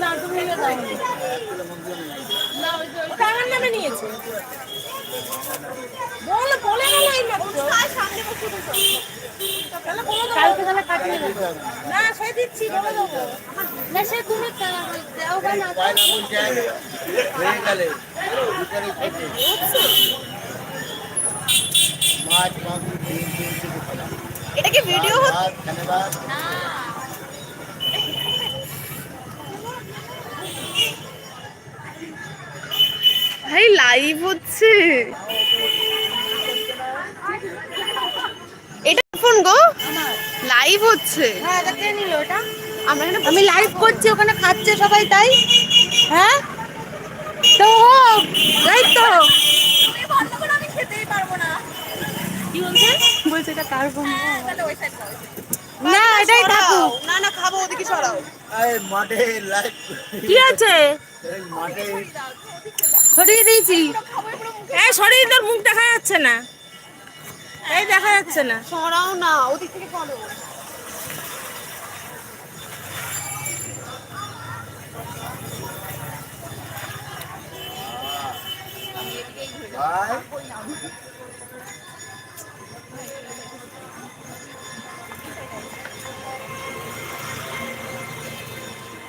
না তুমি টাকার কালকে তাহলে কাটিয়ে না সে দিচ্ছি বলে দেবো। না সে তুমি দেওয়া না এটা কি ভিডিও ধন্যবাদ ভাই লাইভ হচ্ছে। এটা ফোন গো? লাইভ হচ্ছে। হ্যাঁ এটা কে নিল এটা আমরা আমি লাইভ করছি ওখানে খাচ্ছে সবাই তাই? হ্যাঁ? তো হোক তাই তো। কি বলছে? বলছে এটা কার ফোন না এটাই থাকুক না না খাব ওদিকে সরাও। এই মাঠে লাইট কি আছে? এই মাঠে সরিয়ে দিয়েছি। এই সরিয়ে তোর মুখ দেখা যাচ্ছে না। এই দেখা যাচ্ছে না। সরাও না ওদিক থেকে করো ভাই।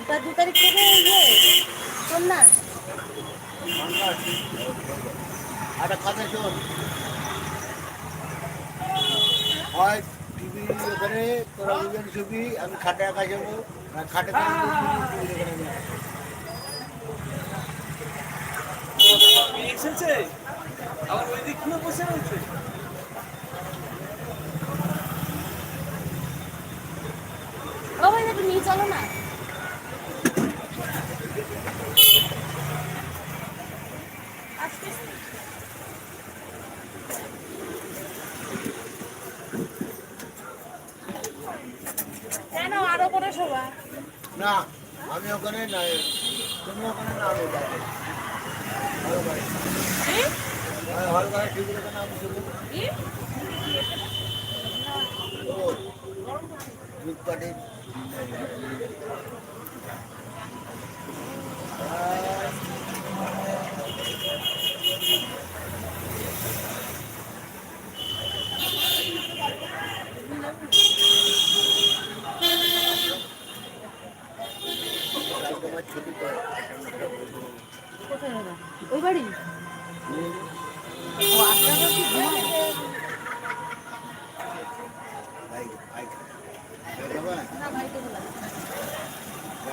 তা দু তারিখ থেকে ইয়ে সন্ন্যাস একটা কথা শোন। হয় টিভি ওখানে তোরা দুজন ছবি আমি খাটে একা যাব আর খাটে। এসেছে? আবার ওই দিক বসে রয়েছে ও ভাই একটু নিয়ে চলো না। কেন আরও করে শোভা না আমি ওখানে না তুমি ওখানে না আমি ওখানে আমি ওই বাড়ি ও আপনারা কি ঘুমায় ভাই ভাই যাবা না বাড়িতে বলা ভাই কালকে কালকে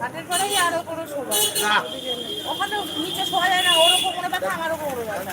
হাটের পরেই আরও কোনো শোভা। না। ওখানে নিচে শোয়া যায় না ওরকম কোনো ব্যথা আমারও কোনো ব্যথা।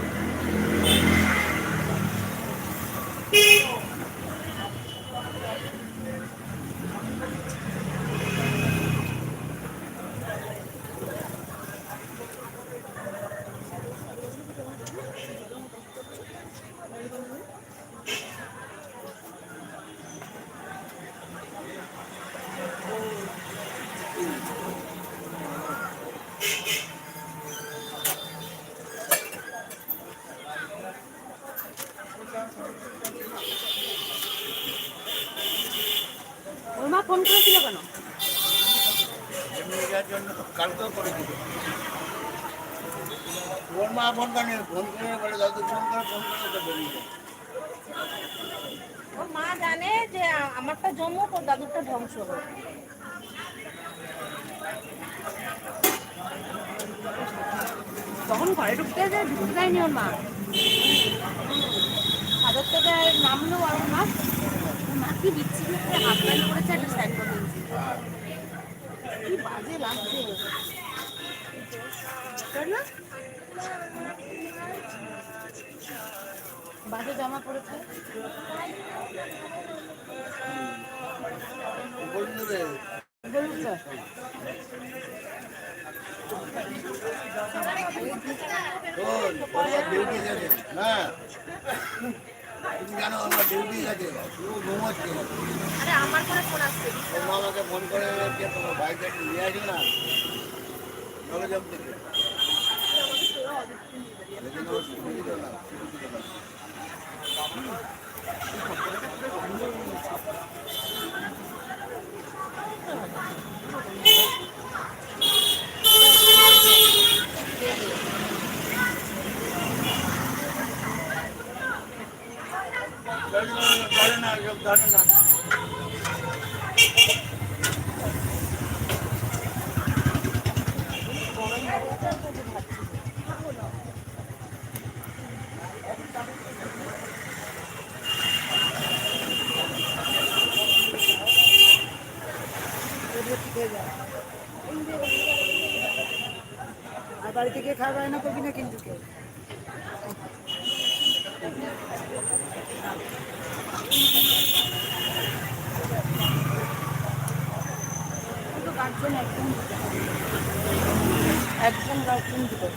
ফোন কেন? ওর মা ফোন করে ফোন করে বলে দাদু ফোন করে ফোন করে তো বেরিয়ে যায় ওর মা জানে যে আমারটা জমুক ওর দাদুরটা ধ্বংস হোক তখন ঘরে ঢুকতে যে ঢুকতে দেয়নি ওর মা। হাজার থেকে নামলো আর মা ওনাকে দিচ্ছি করে হাফলাইন করেছে একটা স্ট্যান্ড করে কি বাজে লাগছে। বাজে জামা পড়েছে বলুন স্যার তুমি আমরা ডিউটি ফোন আসছে। ওর মা আমাকে ফোন করে যে তোমার বাইকটা নিয়ে আসো না। নলজম থেকে না ছুটি দিল না ধরে না সব ধরে না খাওয়া দাওয়া না করবি না কিন্তু কেউ একদম গার্জেন দিতে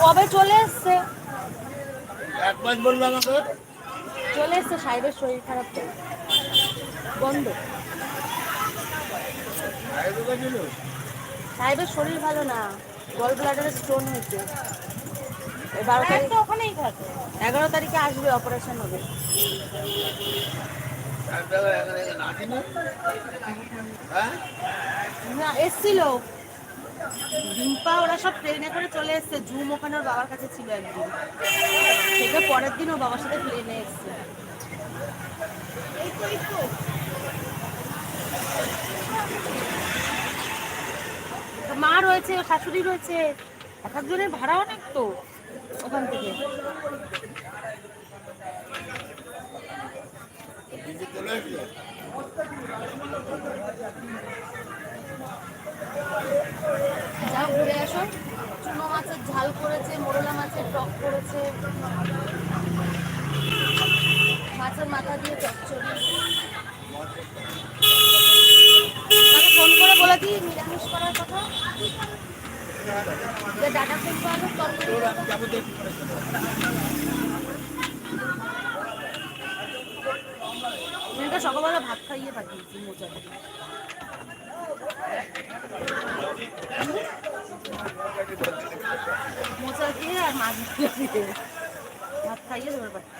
কবে চলে এসছে? এক মাস বলল আমাকে? চলে এসছে সাহেবের শরীর খারাপ বন্ধ। সাহেবের শরীর ভালো না গল ব্লাডারে স্টোন হয়েছে। বারো তারিখ ওখানেই থাকে। এগারো তারিখে আসবে অপারেশন হবে। হ্যাঁ না এসছিল। ডিম্পা ওরা সব ট্রেনে করে চলে এসছে। জুম ওখানে ওর বাবার কাছে ছিল একদিন। থেকে পরের দিন ওর বাবার সাথে প্লেনে এসছে। তো মা রয়েছে, শাশুড়ি রয়েছে। এক একজনের ভাড়া অনেক তো ওখান থেকে। আসো। চুনো মাছের ঝাল করেছে, মোরলা মাছের টক করেছে। মাছের মাথা দিয়ে চচ্চড়ি তাহলে নিরামিষ করার কথা। ডাটা তরকারি মেয়েটা সকালবেলা ভাত খাইয়ে পাঠিয়েছি মোচা। মোচা দিয়ে আর মাছ দিয়ে ভাত খাইয়ে দেবার পাঠিয়ে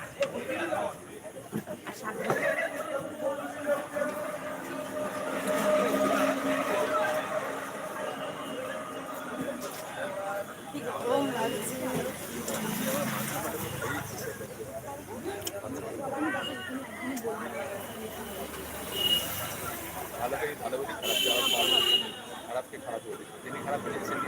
আর শাক ভাজা। কি গরম লাগছে ভালোকে ভালো খারাপ যাওয়ার খারাপকে খারাপ বলি খারাপ বলেছেন